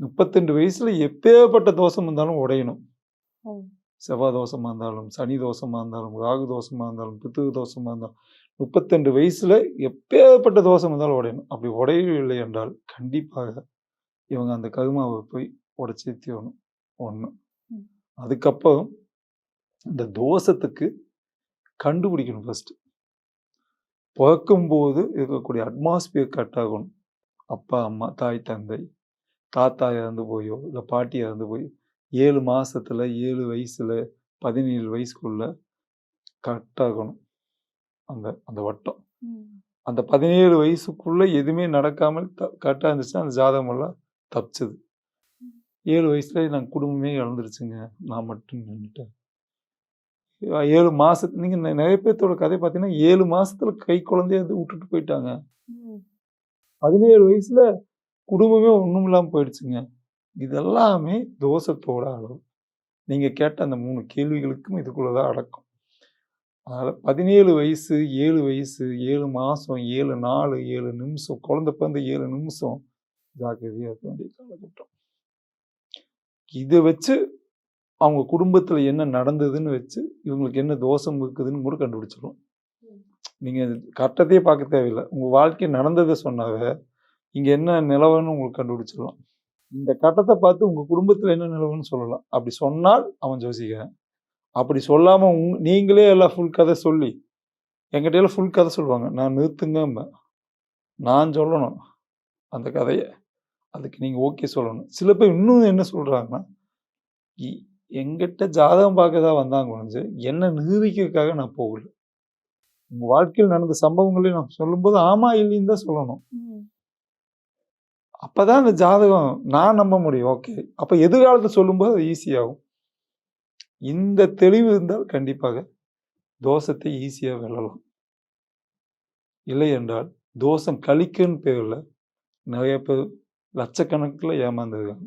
முப்பத்தெண்டு வயசுல எப்பேற்பட்ட தோஷம் இருந்தாலும் உடையணும். செவ்வாய் தோஷமா இருந்தாலும் சனி தோஷமா இருந்தாலும் ராகு தோஷமா இருந்தாலும் பித்துகு தோஷமா இருந்தாலும் முப்பத்தெண்டு வயசுல எப்பேற்பட்ட தோஷம் இருந்தாலும் உடையணும். அப்படி உடையவில்லை என்றால் கண்டிப்பாக இவங்க அந்த கருமாவை போய் உடைச்சே தீரணும். ஒன்று. அதுக்கப்புறம் இந்த தோஷத்துக்கு கண்டுபிடிக்கணும் ஃபர்ஸ்ட் பிறக்கும்போது இருக்கக்கூடிய அட்மாஸ்பியர் கட் ஆகணும். அப்பா அம்மா தாய் தந்தை. தாத்தா இறந்து போயோ இல்லை பாட்டி இறந்து போயோ ஏழு மாசத்துல ஏழு வயசுல பதினேழு வயசுக்குள்ள கட் ஆகணும் அந்த அந்த வட்டம். அந்த பதினேழு வயசுக்குள்ள எதுவுமே நடக்காமல் கரெக்டாக இருந்துச்சுன்னா அந்த ஜாதகம் எல்லாம் தப்பிச்சது. ஏழு வயசுல நான் குடும்பமே இழந்துருச்சுங்க. நான் மட்டும் நின்றுட்டேன் ஏழு மாசத்து நீங்க நெ- நிறைய பேர்த்தோட கதை பார்த்தீங்கன்னா ஏழு மாசத்துல கை குழந்தைய வந்து விட்டுட்டு போயிட்டாங்க. பதினேழு வயசுல குடும்பமே ஒன்றும் இல்லாமல் போயிடுச்சுங்க. இதெல்லாமே தோஷத்தோட அளவு. நீங்க கேட்ட அந்த மூணு கேள்விகளுக்கும் இதுக்குள்ளதான் அடக்கம். அதனால பதினேழு வயசு ஏழு வயசு ஏழு மாசம் ஏழு நாலு ஏழு நிமிஷம் குழந்தை பிறந்த ஏழு நிமிஷம் ஜாக்கிரதையா இருக்க வேண்டிய காலகட்டம். இதை வச்சு அவங்க குடும்பத்துல என்ன நடந்ததுன்னு வச்சு இவங்களுக்கு என்ன தோஷம் இருக்குதுன்னு கூட கண்டுபிடிச்சிடும் நீங்க கட்டத்தையே பார்க்க தேவையில்லை. உங்க வாழ்க்கை நடந்ததை சொன்னாவே இங்கே என்ன நிலவன்னு உங்களுக்கு கண்டுபிடிச்சிடலாம். இந்த கட்டத்தை பார்த்து உங்கள் குடும்பத்தில் என்ன நிலவுன்னு சொல்லலாம். அப்படி சொன்னால் அவன் ஜோசிக்கிறேன் அப்படி சொல்லாமல் உங் நீங்களே எல்லாம் ஃபுல் கதை சொல்லி என்கிட்ட எல்லாம் ஃபுல் கதை சொல்லுவாங்க. நான் நிறுத்துங்க நான் சொல்லணும் அந்த கதையை. அதுக்கு நீங்கள் ஓகே சொல்லணும். சில பேர் இன்னும் என்ன சொல்கிறாங்கன்னா இ- எங்கிட்ட ஜாதகம் பார்க்க தான் வந்தாங்க ஒழிஞ்சு என்னை நிரூபிக்கிறதுக்காக நான் போகல. உங்கள் வாழ்க்கையில் நடந்த சம்பவங்களையும் நான் சொல்லும்போது ஆமா இல்லைன்னு தான் சொல்லணும். அப்போ தான் அந்த ஜாதகம் நான் நம்ப முடியும். ஓகே அப்போ எதிர்காலத்தை சொல்லும்போது அது ஈஸியாகும் இந்த தெளிவு இருந்தால் கண்டிப்பாக தோஷத்தை ஈஸியாக வெல்லலாம். இல்லை என்றால் தோஷம் கழிக்குன்னு பேரில் நிறைய பேர் லட்சக்கணக்கில் ஏமாந்துருக்காங்க.